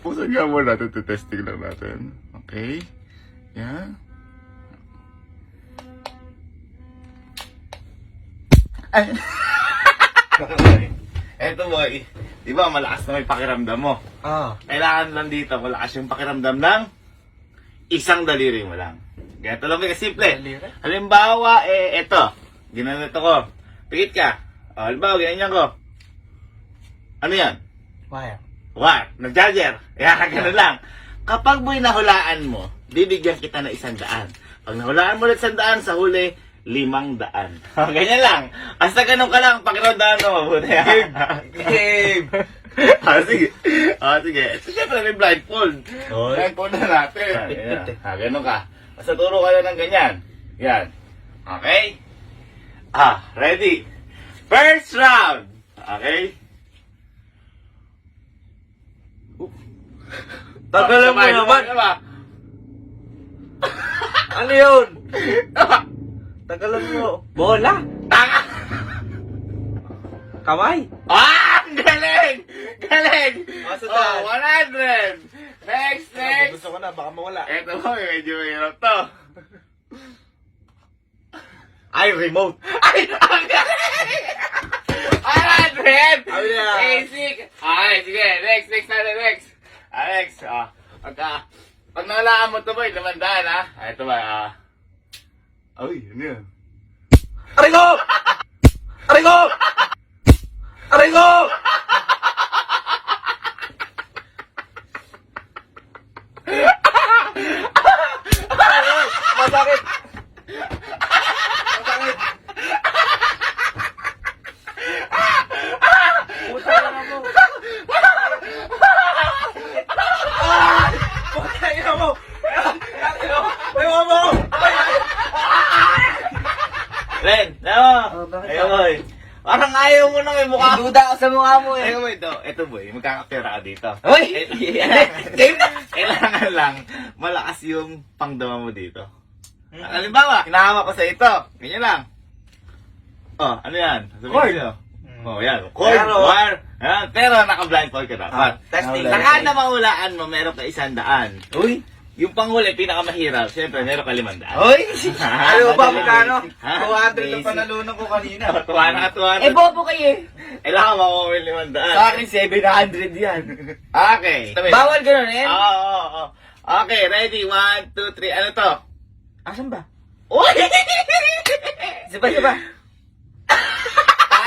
Pusan nga muna natin, testing lang natin. Okay? Yan. Ay. Eto boy, di ba malakas na may pakiramdam mo? Ah. Kailangan lang dito, malakas yung pakiramdam ng isang daliri mo lang. Ganito lang simple. Daliri? Halimbawa, eh, eto. Ginanito ko. Pikit ka. O, halimbawa, ganyan ko. Ano yan? Wire. What? Nag-charger. Yan, ganun lang. Kapag mo'y nahulaan mo, bibigyan kita ng isang daan. Pag nahulaan mo ulit isang daan, sa huli, limang daan. Ganyan lang. Basta ganun ka lang, pakiramdaman mo, mabuti. Game! ah, sige. Ah, sige. So, syempre, may blindfold. Oy. Blindfold na natin. Ah, ganun ka. Basta turo ka lang ng ganyan. Yan. Okay? Ah, ready? First round. Okay? Tagalan mo naman. Ano yun? Tagalan mo. Bola. Tanga! Kamay. Ah! Galing! Galing! Ah, sa Oh, daan. 100! Next, next! Gusto ko na, baka mawala. Eto mo, medyo mahirap to. Ay, remote. Ay! Ang galing! 100! Ay, yeah. Basic! Ay, sige. Next, next next. Alex, ah. Pagka, pag nawalaan mo to boy, lamandaan ha. Ah, ito ba, ah. Ay, ano yan? Aray ko! Aray ko! Aray ko! Masakit! Masakit! Puta na mo! Ah! Puta na mo! Ayaw mo! Len, ano? Oh, bakit Ayun, ba? boy. Parang ayaw mo na may mukha. Duda ako sa mukha mo eh. Ayun, boy, ito. Ito, boy. Magkakapera ka dito. Uy! Game Kailangan lang malakas yung pangdama mo dito. Halimbawa, kinahama ko sa ito. Ganyan lang. Oh, ano yan? Sabihin Cord. niyo. Oh, yan. Cord, Pero- wire. Yan. Pero naka-blindfold ka dapat. Ah, testing. Saka na mahulaan mo, meron ka isang daan. Uy! Yung panghuli, pinakamahirap. Siyempre, meron ka limang daan. Uy! Ano ba, magkano? Ha? 200 ang panalunan ko kanina. Tuwa na ka, tuwa na. Eh, bobo kayo eh. Kailangan makuha mo yung limang daan. Sa akin, 700 yan. Okay. Bawal ganun eh. Oo, oo, oo. Okay, ready? One, two, three. Ano to? Asan ba? Uy! Isa pa.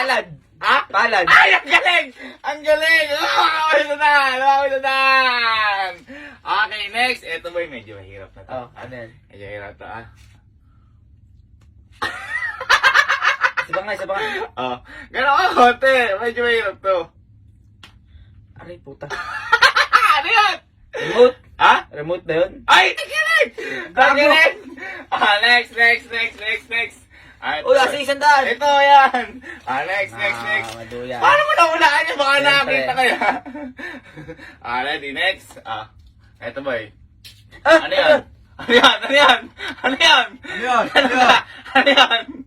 Palad! Ha? Palad! Ay, ang galing! Ang galing! Oh, na dan! Makakawin na! Okay, next. Ito boy, medyo mahirap na to. Oh, ano yan? Medyo mahirap to, ah. Isa nga, isa nga. Oh, gano'n ka konti. Medyo mahirap to. Aray, puta. ano yan? Remote? Ha? Remote na yun? Ay! Ang galing! Ah, next, next, next, next, next. Ah, ito. Uy, asa isang daan. Ito, yan. Ah, next, next, next. maduya. Paano mo nahulaan yun? Baka nakakita kaya. ah, ready, next. Ah, eto boy. Ano yan? Ano yan? Ano yan? Ano yan? Ano yun? Ano yan? Ah! Ah! Ah! Ano yan?